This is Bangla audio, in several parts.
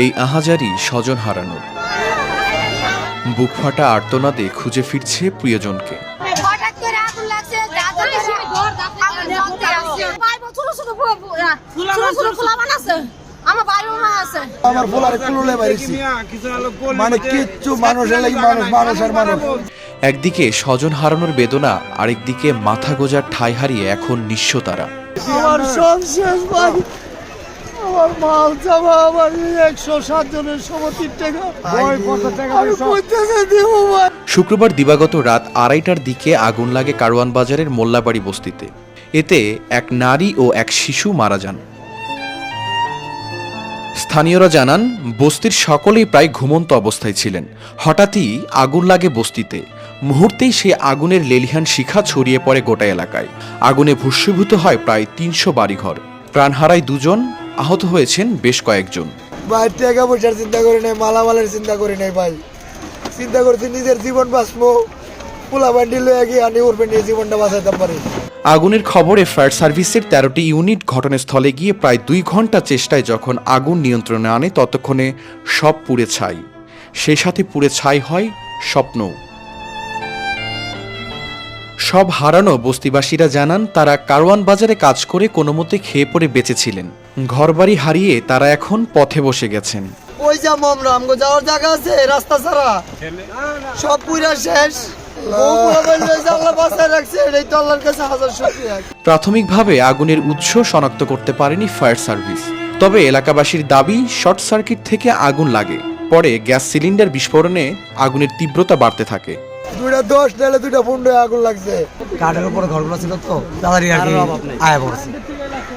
এই আহাজারি স্বজন হারানোর। বুক ফাটা আর্তনাদে খুঁজে ফিরছে প্রিয়জনকে। আমার মা আছে আমার কুলুলে মানে কিচ্ছু মানুষের লাগি মানুষ মানুষের মানুষ। একদিকে স্বজন হারানোর বেদনা আরেকদিকে মাথা গোজার ঠাই হারিয়ে এখন নিঃস্ব তারা। আমার সব শেষ ভাই আমার মাল জামা আমার একশো সাত জনের সমতির টাকা। শুক্রবার দিবাগত রাত আড়াইটার দিকে আগুন লাগে কারওয়ান বাজারের মোল্লাবাড়ি বস্তিতে। এতে এক নারী ও এক শিশু মারা যান। স্থানীয়রা জানান বস্তির সকলেই প্রায় ঘুমন্ত অবস্থায় ছিলেন। হঠাৎই আগুন লাগে বস্তিতে। মুহূর্তেই সে আগুনের লেলিহান শিখা ছড়িয়ে পড়ে গোটা এলাকায়। আগুনে ভস্মীভূত হয় প্রায় তিনশো বাড়িঘর। প্রাণ হারায় দুজন আহত হয়েছেন বেশ কয়েকজন। ভাই টাকা পয়সার চিন্তা করি নাই মালামালের চিন্তা করি নাই ভাই। চিন্তা করছি নিজের জীবন বাঁচবো পোলা বান্ডি লয়ে গিয়ে আনি উঠবে নিয়ে জীবনটা বাঁচাইতে পারি। আগুনের খবরে ফায়ার সার্ভিসের তেরোটি ইউনিট ঘটনাস্থলে গিয়ে প্রায় দুই ঘণ্টা চেষ্টায় যখন আগুন নিয়ন্ত্রণে আনে ততক্ষণে সব পুড়ে ছাই। সেই সাথে পুড়ে ছাই হয় স্বপ্ন সব হারানো বস্তিবাসীরা জানান তারা কারওয়ান বাজারে কাজ করে কোনো মতে খেয়ে পড়ে বেঁচেছিলেন। ঘরবাড়ি হারিয়ে তারা এখন পথে বসে গেছেন। ওই যা মামরা আমগো যাওয়ার জায়গা আছে রাস্তা ছাড়া। সব পুরা শেষ। প্রাথমিকভাবে আগুনের উৎস শনাক্ত করতে পারেনি ফায়ার সার্ভিস। তবে এলাকাবাসীর দাবি শর্ট সার্কিট থেকে আগুন লাগে। পরে গ্যাস সিলিন্ডার বিস্ফোরণে আগুনের তীব্রতা বাড়তে থাকে। দুইটা দশ নাহলে দুইটা পনেরো আগুন লাগছে। কাঠের উপরে ঘরগুলো ছিল তো তাড়াতাড়ি আর কি আয়া পড়ছে।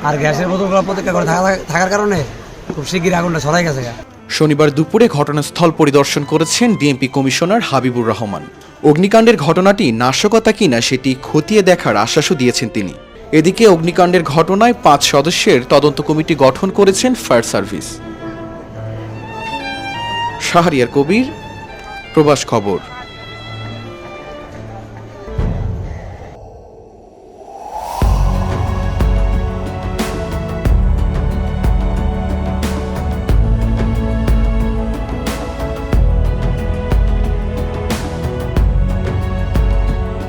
আর গ্যাসের বোতলগুলো প্রত্যেকটা করে থাকার কারণে খুব শিগগির আগুনটা ছড়াই গেছে শনিবার দুপুরে ঘটনাস্থল পরিদর্শন করেছেন ডিএমপি কমিশনার হাবিবুর রহমান। অগ্নিকাণ্ডের ঘটনাটি নাশকতা কিনা সেটি খতিয়ে দেখার আশ্বাসও দিয়েছেন তিনি। এদিকে অগ্নিকাণ্ডের ঘটনায় পাঁচ সদস্যের তদন্ত কমিটি গঠন করেছেন ফায়ার সার্ভিস। শাহরিয়ার কবির প্রবাস খবর।